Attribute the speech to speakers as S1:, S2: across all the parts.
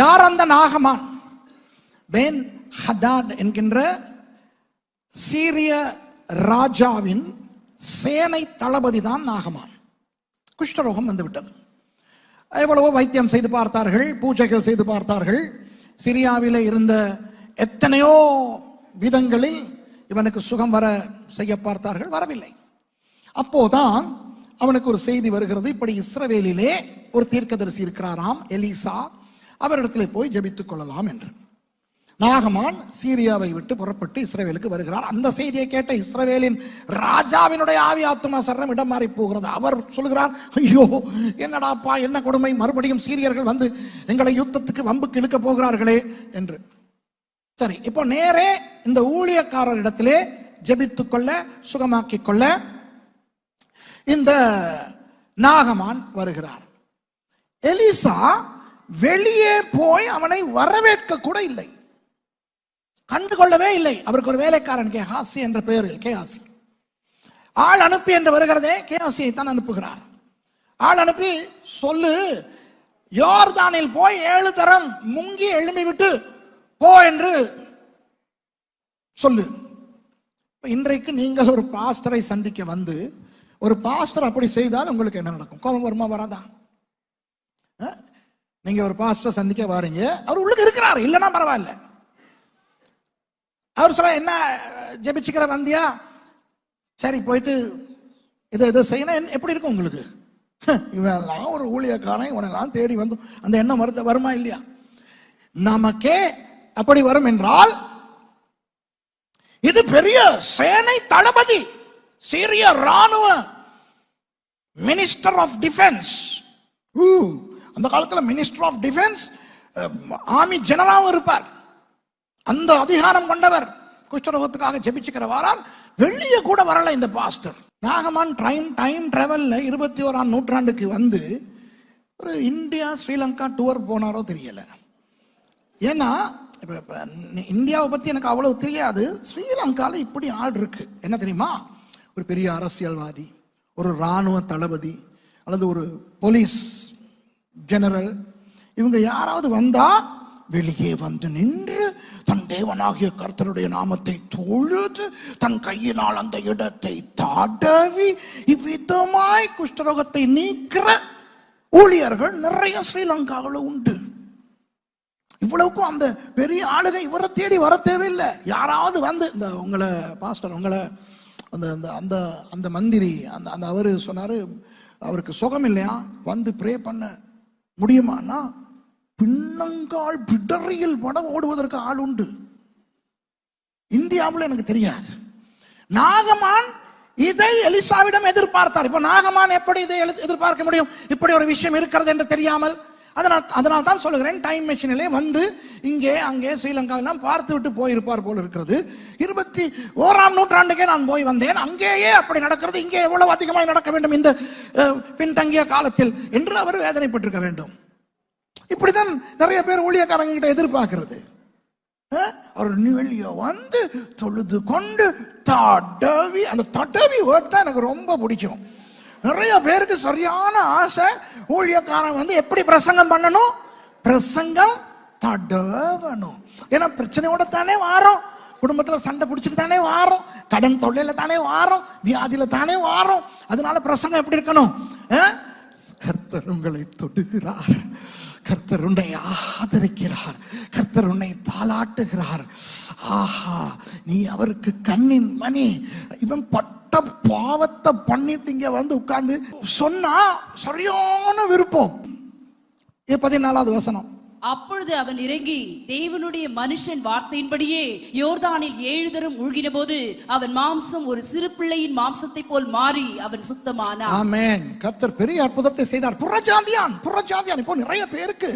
S1: யார் அந்த நாகமான்? Pen Hadad என்கின்ற சீரிய ராஜாவின் சேனை தளபதி தான் நாகமான். குஷ்டரோகம் வந்துவிட்டது. எவ்வளவோ வைத்தியம் செய்து பார்த்தார்கள் பூஜைகள் செய்து பார்த்தார்கள். சிரியாவில் இருந்த எத்தனையோ விதங்களில் இவனுக்கு சுகம் வர செய்ய பார்த்தார்கள் வரவில்லை. அப்போதான் அவனுக்கு ஒரு செய்தி வருகிறது. இப்படி இஸ்ரவேலிலே ஒரு தீர்க்கதரிசி இருக்கிறாராம் எலிசா. அவரிடத்திலே போய் ஜெபித்துக் கொள்ளலாம் என்று. நாகமான் சீரியாவை விட்டு புறப்பட்டு இஸ்ரேவேலுக்கு வருகிறார். அந்த செய்தியை கேட்ட இஸ்ரேவேலின் ராஜாவினுடைய ஆவி ஆத்மா சரணம் இடம் மாறி போகிறது. அவர் சொல்கிறார் ஐயோ என்னடாப்பா என்ன கொடுமை? மறுபடியும் சீரியர்கள் வந்து எங்களை யுத்தத்துக்கு வம்புக்கு இழுக்க போகிறார்களே என்று. சரி இப்போ நேரே இந்த ஊழியக்காரரிடத்திலே ஜெபித்துக் கொள்ள சுகமாக்கிக் கொள்ள இந்த நாகமான் வருகிறார். எலிசா வெளியே போய் அவனை வரவேற்க கூட இல்லை. கண்டு கொள்ளவே இல்லை. அவருக்கு ஒரு வேலைக்காரன் கே. ஹாசி என்ற பெயரில் கே. ஹாசி. ஆள் அனுப்பி என்று வருகிறதே கே. ஹாசியை தான் அனுப்புகிறார். ஆள் அனுப்பி சொல்லு யோர்தானில் போய் ஏழு தரம் முங்கி எழும்பி விட்டு போ என்று சொல்லு. இன்றைக்கு நீங்கள் ஒரு பாஸ்டரை சந்திக்க வந்து ஒரு பாஸ்டர் அப்படி செய்தால் உங்களுக்கு என்ன நடக்கும்? கோபம் வருமா வராதா? நீங்க ஒரு பாஸ்டர் சந்திக்க வாரீங்க அவர் உள்ளுக்கு இருக்கிறார் இல்லைன்னா பரவாயில்ல. அவர் சொல்ல என்ன ஜெபிச்சுக்கிற வந்தியா? சரி போயிட்டு இதை இதை செய்யணும். எப்படி இருக்கும் உங்களுக்கு? இவெல்லாம் ஒரு ஊழியக்காரன் இவனெல்லாம் தேடி வந்து அந்த எண்ணம் வருத வருமா இல்லையா? நமக்கே அப்படி வரும் என்றால் இது பெரிய சேனை தளபதி சீரிய ராணுவ மினிஸ்டர் ஆஃப் டிஃபென்ஸ் அந்த காலத்தில் மினிஸ்டர் ஆஃப் டிஃபென்ஸ் ஆர்மி ஜெனராவும் இருப்பார். அந்த அதிகாரம் கொண்டவர் குஷ்டரோகத்துக்காக ஜெபிச்சுக்கிற வாரார். வெளியே கூட வரல இந்த பாஸ்டர் நாகமான் டைம் டைம் டிராவல்ல இருபத்தி ஓராம் நூற்றாண்டுக்கு வந்து ஒரு இந்தியா ஸ்ரீலங்கா டூர் போனாரோ தெரியல. ஏன்னா இப்போ இப்போ இந்தியாவை பற்றி எனக்கு அவ்வளவு தெரியாது. ஸ்ரீலங்காவில் இப்படி ஆள் இருக்கு. என்ன தெரியுமா? ஒரு பெரிய அரசியல்வாதி ஒரு ராணுவ தளபதி அல்லது ஒரு போலீஸ் ஜெனரல் இவங்க யாராவது வந்தா வெளியே வந்து நின்று தன் தேவனாகிய கர்த்தருடைய நாமத்தை தொழுது தன் கையினால் அந்த இடத்தை தடவி இவ்விதமாய் குஷ்டரோகத்தை நீக்கிற ஊழியர்கள் நிறைய ஸ்ரீலங்காவில் உண்டு. இவ்வளவுக்கும் அந்த பெரிய ஆளுகை இவரை தேடி வர தேவையில்லை. யாராவது வந்து இந்த உங்களை பாஸ்டர் உங்களை அந்த அந்த அந்த அந்த மந்திரி அந்த அந்த அவரு சொன்னாரு அவருக்கு சுகம் இல்லையா வந்து ப்ரே பண்ண. முடியுமானா பின்னங்கால் பிடறியில் படம் ஓடுவதற்கு ஆள் உண்டு. இந்தியாவில் எனக்கு தெரியாது. நாகமான் இதை எலிசாவிடம் எதிர்பார்த்தார். இப்ப நாகமான் எப்படி இதை எதிர்பார்க்க முடியும்? இப்படி ஒரு விஷயம் இருக்கிறது என்று தெரியாமல் அதனால் அதனால் தான் சொல்லுகிறேன் டைம் மெஷினிலே வந்து இங்கே அங்கே ஸ்ரீலங்காவெல்லாம் பார்த்து விட்டு போயிருப்பார் போல் இருக்கிறது. இருபத்தி ஓராம் நூற்றாண்டுக்கே நான் போய் வந்தேன். அங்கேயே அப்படி நடக்கிறது. இங்கே எவ்வளவு அதிகமாக நடக்க வேண்டும் இந்த பின்தங்கிய காலத்தில் என்று அவர் வேதனைப்பட்டிருக்க வேண்டும். இப்படிதான் நிறைய பேர் ஊழியக்காரங்க கிட்ட எதிர்பார்க்கிறது அவர் வெளியே வந்து தொழுது கொண்டு தடவி அந்த தடவி வேர்ட் தான் எனக்கு ரொம்ப பிடிக்கும். நிறைய பேருக்கு சரியான ஆசை. ஊழியக்காரன் வந்து எப்படி பிரசங்கம் பண்ணணும்? பிரசங்கம் தடவணும். ஏன்னா பிரச்சனையோட தானே வாரோம். குடும்பத்தில் சண்டை பிடிச்சிட்டு தானே வாரோம். கடன் தொல்லையில தானே வாரோம். வியாதியில தானே வாரோம். அதனால பிரசங்கம் எப்படி இருக்கணும்? கர்த்தர் உங்களை தொடுகிறார். கர்த்தர் உன்னை ஆதரிக்கிறார். கர்த்தர் உன்னை தாளாட்டுகிறார். ஆஹா நீ அவருக்கு கண்ணின் மணி. இவன் பட்ட பாவத்தை பண்ணிட்டு இங்க வந்து உட்கார்ந்து சொன்னா சரியான விருப்பம். பதினாலாவது வசனம்.
S2: அப்பொழுது அவன் இறங்கி தேவனுடைய மனுஷன் வார்த்தையின்படியே யோர்தானில் ஏழு தரம் மூழ்கின போது அவன் மாம்சம் ஒரு சிறு பிள்ளையின் மாம்சத்தை போல் மாறி அவன் சுத்தமானான்.
S1: ஆமென். கர்த்தர் பெரிய அற்புதத்தை செய்தார். புறஜாதியான் புறஜாதியான். இப்போ நிறைய பேருக்கு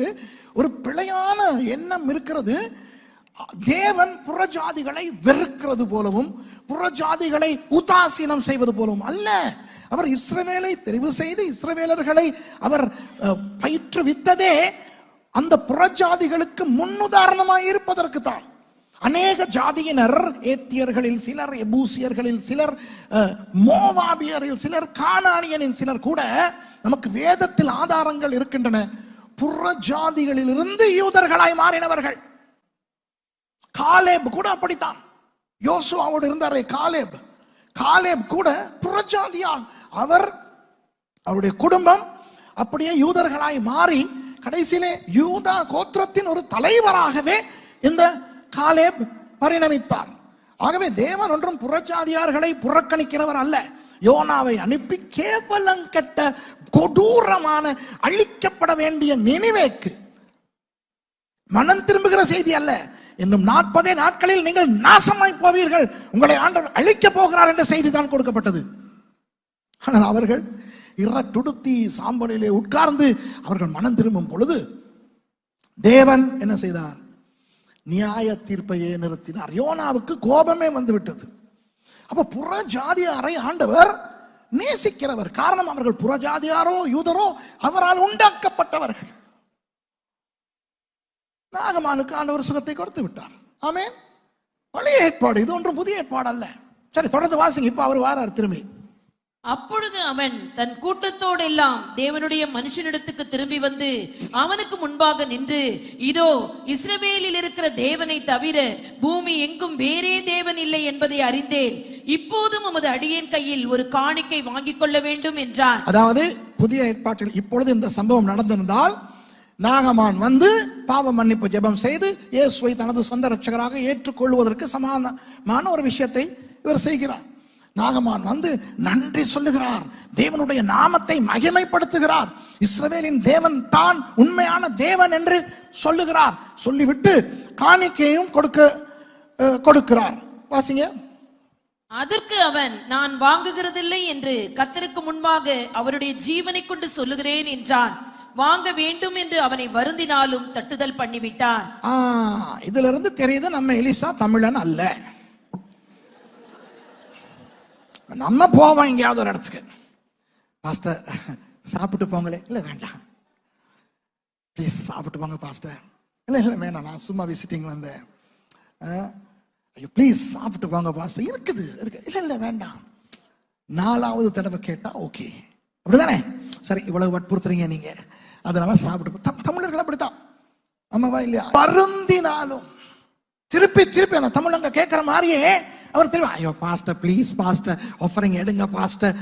S1: ஒரு பிழையான எண்ணம் இருக்கிறது. தேவன் புறஜாதிகளை வெறுக்கிறது போலவும் புறஜாதிகளை உதாசீனம் செய்வது போலவும் அல்ல. அவர் இஸ்ரவேலை தெரிவு செய்து இஸ்ரவேலர்களை அவர் பயிற்றுவித்ததே அந்த புறஜாதிகளுக்கு முன்னுதாரணமாய் இருப்பதற்கு தான். அநேக ஜாதியினர் ஏத்தியர்களில் சிலர் எபூசியர்களில் சிலர் மோவாபியரில் சிலர் கானானியனில் சிலர் கூட நமக்கு வேதத்தில் ஆதாரங்கள் இருக்கின்றன. புற ஜாதிகளிலிருந்து யூதர்களாய் மாறினவர்கள். காலேப் கூட அப்படித்தான். யோசுவாவோடு இருந்தாரே காலேப். காலேப் கூட புறஜாதியால் அவர் அவருடைய குடும்பம் அப்படியே யூதர்களாய் மாறி கடைசியிலே யூதா கோத்திரத்தின் ஒரு தலைவராகவே இந்த காலேப் பரிணமித்தார். ஆகவே தேவன் ஒன்றும் புறஜாதியார்களை புறக்கணிக்கிறவர் அல்ல. யோனாவை அனுப்பி கேவலம் கட்ட கொடூரமான அழிக்கப்பட வேண்டிய நினைவேக்கு. மனம் திரும்புகிற செய்தி அல்ல. இன்னும் நாற்பதே நாட்களில் நீங்கள் நாசமாய் போவீர்கள். உங்களை ஆண்டவர் அழிக்க போகிறார் என்ற செய்தி தான் கொடுக்கப்பட்டது. ஆனால் அவர்கள் இரட்டுடுத்தி சாம்பலிலே உட்கார்ந்து அவர்கள் மனம் திரும்பும் பொழுது தேவன் என்ன செய்தார்? நியாய தீர்ப்பையே நிறுத்தினார். யோனாவுக்கு கோபமே வந்துவிட்டது. அப்ப புற ஜாதியாரை ஆண்டவர் நேசிக்கிறவர். காரணம் அவர்கள் புற ஜாதியாரோ யூதரோ அவரால் உண்டாக்கப்பட்டவர்கள். நாகமானுக்கு ஆண்டவர் சுகத்தை கொடுத்து விட்டார். ஆமென். பழைய ஏற்பாடு இது ஒன்றும் புதிய ஏற்பாடு அல்ல சரி தொடர்ந்து வாசிங்க இப்ப அவர் வாரார் திரும்பி.
S3: அப்பொழுது அவன் தன் கூட்டத்தோடு எல்லாம் தேவனுடைய மனுஷனிடத்துக்கு திரும்பி வந்து அவனுக்கு முன்பாக நின்று இதோ இஸ்ரவேலில் இருக்கிற தேவனை தவிர பூமி எங்கும் வேறே தேவன் இல்லை என்பதை அறிந்தேன். இப்போதும் உமது அடியேன் கையில் ஒரு காணிக்கை வாங்கிக் கொள்ள வேண்டும் என்றான்
S1: அதாவது புதிய ஏற்பாட்டில் இப்பொழுது இந்த சம்பவம் நடந்திருந்தால் நாகமான் வந்து பாவ மன்னிப்பு ஜெபம் செய்து இயேசுவை தனது சொந்த ரட்சகராக ஏற்றுக்கொள்வதற்கு சமானமான ஒரு விஷயத்தை இவர் செய்கிறார். நாகமான் வந்து நன்றி சொல்லுகிறார். தேவனுடைய நாமத்தை மகிமைப்படுத்துகிறார். இஸ்ரவேலின் தேவன் தான் உண்மையான தேவன் என்று சொல்லுகிறார். சொல்லிவிட்டு காணிக்கையும் கொடுக்க கொடுக்கிறார். வாசிங்க.
S3: அதற்கு அவன் நான் வாங்குகிறதில்லை என்று கத்தருக்கு முன்பாக அவருடைய ஜீவனை கொண்டு சொல்லுகிறேன் என்றான். வாங்க வேண்டும் என்று அவனை வருந்தினாலும் தட்டுதல் பண்ணிவிட்டான்.
S1: ஆ, இதுல இருந்து தெரியுது நம்ம எலிசா தமிழன் அல்ல. நம்ம போவோம் எங்கேயாவது ஒரு இடத்துக்கு. பாஸ்டர் சாப்பிட்டு போங்களே. இல்லை வேண்டாம். ப்ளீஸ் சாப்பிட்டு போங்க பாஸ்டர் இல்லை இல்லை வேணாம். நான் சும்மா விசிட்டிங் வந்தேன். ஆ, ஐயோ ப்ளீஸ் சாப்பிட்டு போங்க பாஸ்டர் இருக்குது இருக்கு. இல்லை இல்லை வேண்டாம். நாலாவது தடவை கேட்டால் ஓகே அப்படிதானே? சரி இவ்வளவு வற்புறுத்துறீங்க நீங்க. அதனால சாப்பிட்டு தமிழர்கள் அப்படித்தான். ஆமாவா இல்லையா? பருந்தினாலும் திருப்பி திருப்பி அந்த தமிழங்க கேட்கிற மாதிரியே அவர் திரும்ப ஐயோ பாஸ்டர் ப்ளீஸ் பாஸ்டர் ஆஃபரிங் எடுங்க பாஸ்டர்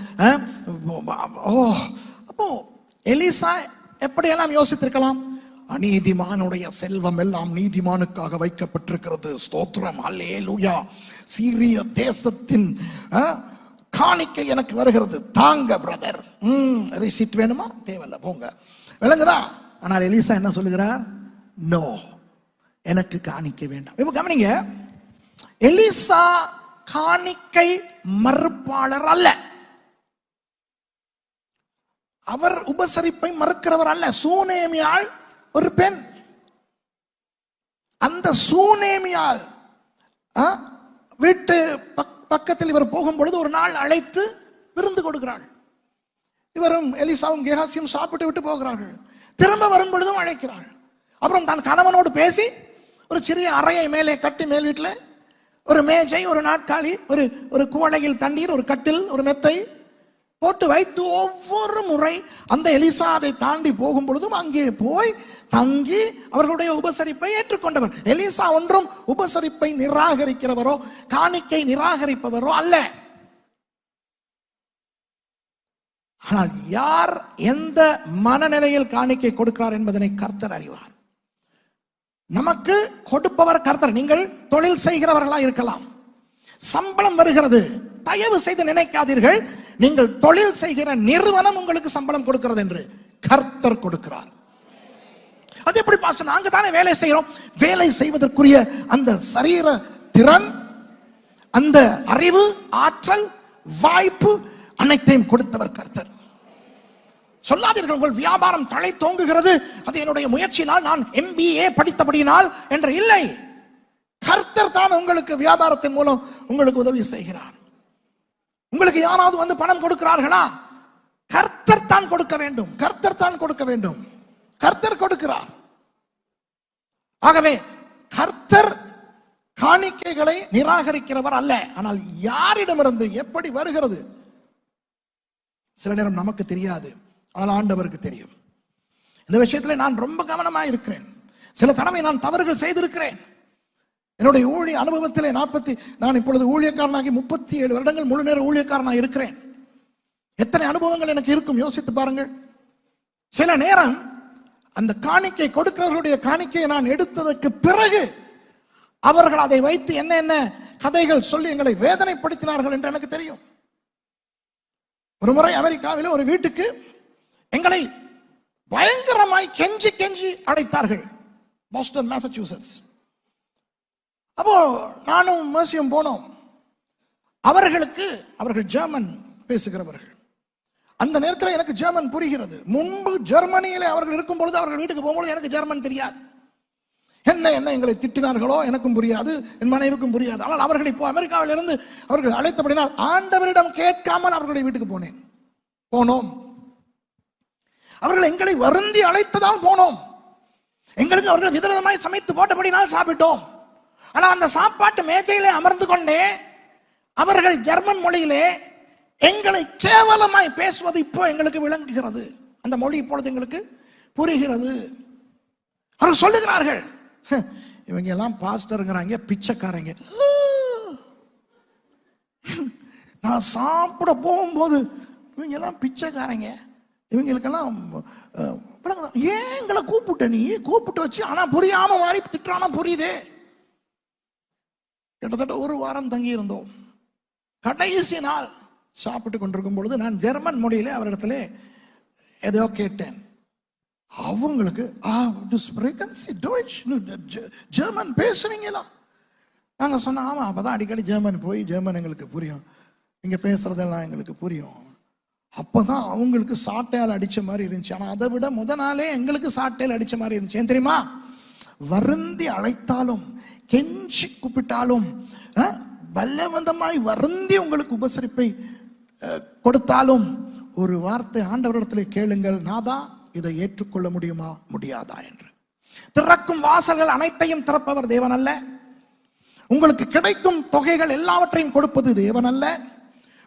S1: ஓ அப்போ எலிசா எப்படியெல்லாம் யோசித்திருக்கலாம்? அநீதிமானுடைய செல்வம் எல்லாம் நீதிமானுக்காக வைக்கப்பட்டிருக்கிறது. ஸ்தோத்திரம். அல்லேலூயா சீரிய தேசத்தின் காணிக்கை எனக்கு வருகிறது. தாங்க பிரதர் ம் ரிசிப்ட் வேணுமா? தேவையில்லை போங்க. விளங்குதா? ஆனால் எலிசா என்ன சொல்லுகிறார்? நோ எனக்கு காணிக்கை வேண்டாம். இப்போ கவனிங்க எலிசா காணிக்கை மறுப்பாளர் அல்ல. அவர் உபசரிப்பை மறுக்கிறவர் அல்ல. சூனேமியால் ஒரு பெண். அந்த சூனேமியால் வீட்டு பக்- பக்கத்தில் இவர் போகும் பொழுது ஒரு நாள் அழைத்து விருந்து கொடுக்கிறாள். இவரும் எலிசாவும் கேகாசியும் சாப்பிட்டு விட்டு போகிறார்கள். திரும்ப வரும் பொழுதும் அழைக்கிறாள். அப்புறம் தன் கணவனோடு பேசி ஒரு சிறிய அறையை மேலே கட்டி மேல் வீட்டில் ஒரு மேஜை ஒரு நாட்காலி ஒரு ஒரு குவளையில் தண்ணீர் ஒரு கட்டில் ஒரு மெத்தை போட்டு வைத்து ஒவ்வொரு முறை அந்த எலிசா அதை தாண்டி போகும் பொழுதும் அங்கே போய் தங்கி அவர்களுடைய உபசரிப்பை ஏற்றுக்கொண்டவர். எலிசா ஒன்றும் உபசரிப்பை நிராகரிக்கிறவரோ காணிக்கை நிராகரிப்பவரோ அல்ல. ஆனால் யார் எந்த மனநிலையில் காணிக்கை கொடுக்கிறார் என்பதனை கர்த்தர் அறிவார். நமக்கு கொடுப்பவர் கர்த்தர். நீங்கள் தொழில் செய்கிறவர்களா இருக்கலாம். சம்பளம் வருகிறது. தயவு செய்து நினைக்காதீர்கள். நீங்கள் தொழில் செய்கிற நிறுவனம் உங்களுக்கு சம்பளம் கொடுக்கிறது என்று கர்த்தர் கொடுக்கிறார். அது எப்படி பாஸ்டர் நாங்க தானே வேலை செய்கிறோம் வேலை செய்வதற்குரிய அந்த சரீர திறன் அந்த அறிவு ஆற்றல் வாய்ப்பு அனைத்தையும் கொடுத்தவர் கர்த்தர். சொல்லாதீர்கள் உங்கள் வியாபாரம் தலை தோங்குகிறது. அது என்னுடைய முயற்சியினால் நான் எம்பிஏ படித்தபடியினால் என்று இல்லை. கர்த்தர் தான் உங்களுக்கு வியாபாரத்தின் மூலம் உங்களுக்கு உதவி செய்கிறார். உங்களுக்கு யாராவது வந்து பணம் கொடுக்கிறார்களா? கர்த்தர் தான் கொடுக்க வேண்டும். கர்த்தர் தான் கொடுக்க வேண்டும். கர்த்தர் கொடுக்கிறார். ஆகவே கர்த்தர் காணிக்கைகளை நிராகரிக்கிறவர் அல்ல. ஆனால் யாரிடமிருந்து எப்படி வருகிறது? சில நேரம் நமக்கு தெரியாது. ஆனால் ஆண்டவருக்கு தெரியும். இந்த விஷயத்தில் நான் ரொம்ப கவனமாக இருக்கிறேன். சில தடவை நான் தவறுகள் செய்திருக்கிறேன். என்னுடைய ஊழிய அனுபவத்திலே நாற்பத்தி நான் இப்பொழுது ஊழியக்காரனாகி முப்பத்தி ஏழு வருடங்கள் முழு நேர ஊழியக்காரனாக இருக்கிறேன். எத்தனை அனுபவங்கள் எனக்கு இருக்கும்? யோசித்து பாருங்கள். சில நேரம் அந்த காணிக்கை கொடுக்கிறவர்களுடைய காணிக்கையை நான் எடுத்ததற்கு பிறகு அவர்கள் அதை வைத்து என்ன என்ன கதைகள் சொல்லி எங்களை வேதனைப்படுத்தினார்கள் என்று எனக்கு தெரியும். ஒரு முறை அமெரிக்காவில் ஒரு வீட்டுக்கு எங்களை பயங்கரமாய் கெஞ்சி கெஞ்சி அழைத்தார்கள். பாஸ்டன் மேசச்சூசட்ஸ் அப்போ நானும் மேசியம் போனோம். அவர்களுக்கு அவர்கள் ஜெர்மன் பேசுகிறவர்கள். அந்த நேரத்தில் எனக்கு ஜெர்மன் புரிகிறது. முன்பு ஜெர்மனியில் அவர்கள் இருக்கும் பொழுது அவர்கள் வீட்டுக்கு போகும்போது எனக்கு ஜெர்மன் தெரியாது. என்ன என்ன எங்களை திட்டினார்களோ எனக்கும் புரியாது என் மனைவிக்கும் புரியாது. ஆனால் அவர்கள் இப்போ அமெரிக்காவில் இருந்து அவர்கள் அழைத்தபடினால் ஆண்டவரிடம் கேட்காமல் அவர்களுடைய வீட்டுக்கு போனேன். போனோம். அவர்கள் எங்களை வருந்தி அழைத்ததால் போனோம். எங்களுக்கு அவர்கள் விதவிதமாய் சமைத்து போட்டபடினால் சாப்பிட்டோம். ஆனால் அந்த சாப்பாட்டு மேஜையிலே அமர்ந்து கொண்டே அவர்கள் ஜெர்மன் மொழியிலே எங்களை கேவலமாய் பேசுவது இப்போ எங்களுக்கு விளங்குகிறது. அந்த மொழி இப்பொழுது எங்களுக்கு புரிகிறது. அவர்கள் சொல்லுகிறார்கள் இவங்க எல்லாம் பாஸ்டருங்கிறாங்க பிச்சைக்காரங்க. நான் சாப்பிட போகும்போது இவங்க எல்லாம் பிச்சைக்காரங்க. இவங்களுக்கெல்லாம் ஏன் எங்களை கூப்பிட்ட நீ? கூப்பிட்டு வச்சு ஆனால் புரியாம மாதிரி திட்டுறானா புரியுதே? கிட்டத்தட்ட ஒரு வாரம் தங்கியிருந்தோம். கடைசி நாள் சாப்பிட்டு கொண்டிருக்கும் பொழுது நான் ஜெர்மன் மொழியிலே அவரிடத்துல ஏதோ கேட்டேன். அவங்களுக்கு ஆ ஜெ- ஜெர்மன் பேசுறீங்களா நாங்கள் சொன்னோம் ஆமாம் அப்போ தான் அடிக்கடி ஜெர்மன் போய் ஜெர்மன் எங்களுக்கு புரியும். நீங்கள் பேசுகிறதெல்லாம் எங்களுக்கு புரியும். அப்போ தான் அவங்களுக்கு சாட்டையால் அடித்த மாதிரி இருந்துச்சு. ஆனால் அதை விட முத நாளே எங்களுக்கு சாட்டையால் அடித்த மாதிரி இருந்துச்சு. ஏன் தெரியுமா? வருந்தி அழைத்தாலும் கெஞ்சி கூப்பிட்டாலும் பலவந்தமாய் வருந்தி உங்களுக்கு உபசரிப்பை கொடுத்தாலும் ஒரு வார்த்தை ஆண்டவரிடத்தில் கேளுங்கள் நாதா இதை ஏற்றுக்கொள்ள முடியுமா? முடியாதா? என்று. திறக்கும் வாசல்கள் அனைத்தையும் திறப்பவர் தேவன் அல்ல உங்களுக்கு கிடைக்கும் தொகைகள் எல்லாவற்றையும் கொடுப்பது தேவன் அல்ல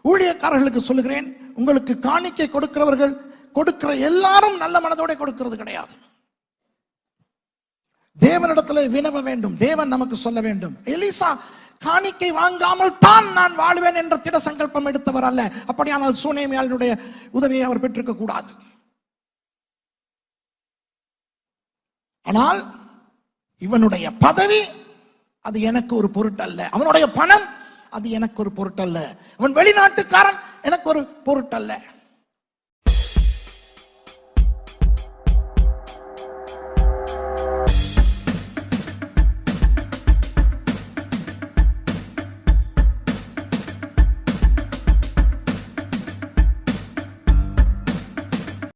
S1: ஊழியக்காரர்களுக்கு சொல்லுகிறேன் உங்களுக்கு காணிக்கை கொடுக்கிறவர்கள் கொடுக்கிற எல்லாரும் நல்ல மனதோட கொடுக்கிறது கிடையாது. தேவனிடத்தில் வினவ வேண்டும். தேவன் நமக்கு சொல்ல வேண்டும். எலிசா காணிக்கை வாங்காமல் தான் நான் வாழ்வேன் என்ற திட சங்கல்பம் எடுத்தவர் அல்ல. அப்படியானால் சூனேமியாளனுடைய உதவியை அவர் பெற்றிருக்க கூடாது. ஆனால் இவனுடைய பதவி அது எனக்கு ஒரு பொருட்டல்ல. அவனுடைய பணம் அது எனக்கு ஒரு பொருட்டல்ல. அவன் வெளிநாட்டுக்காரன் எனக்கு ஒரு பொருட்டல்ல.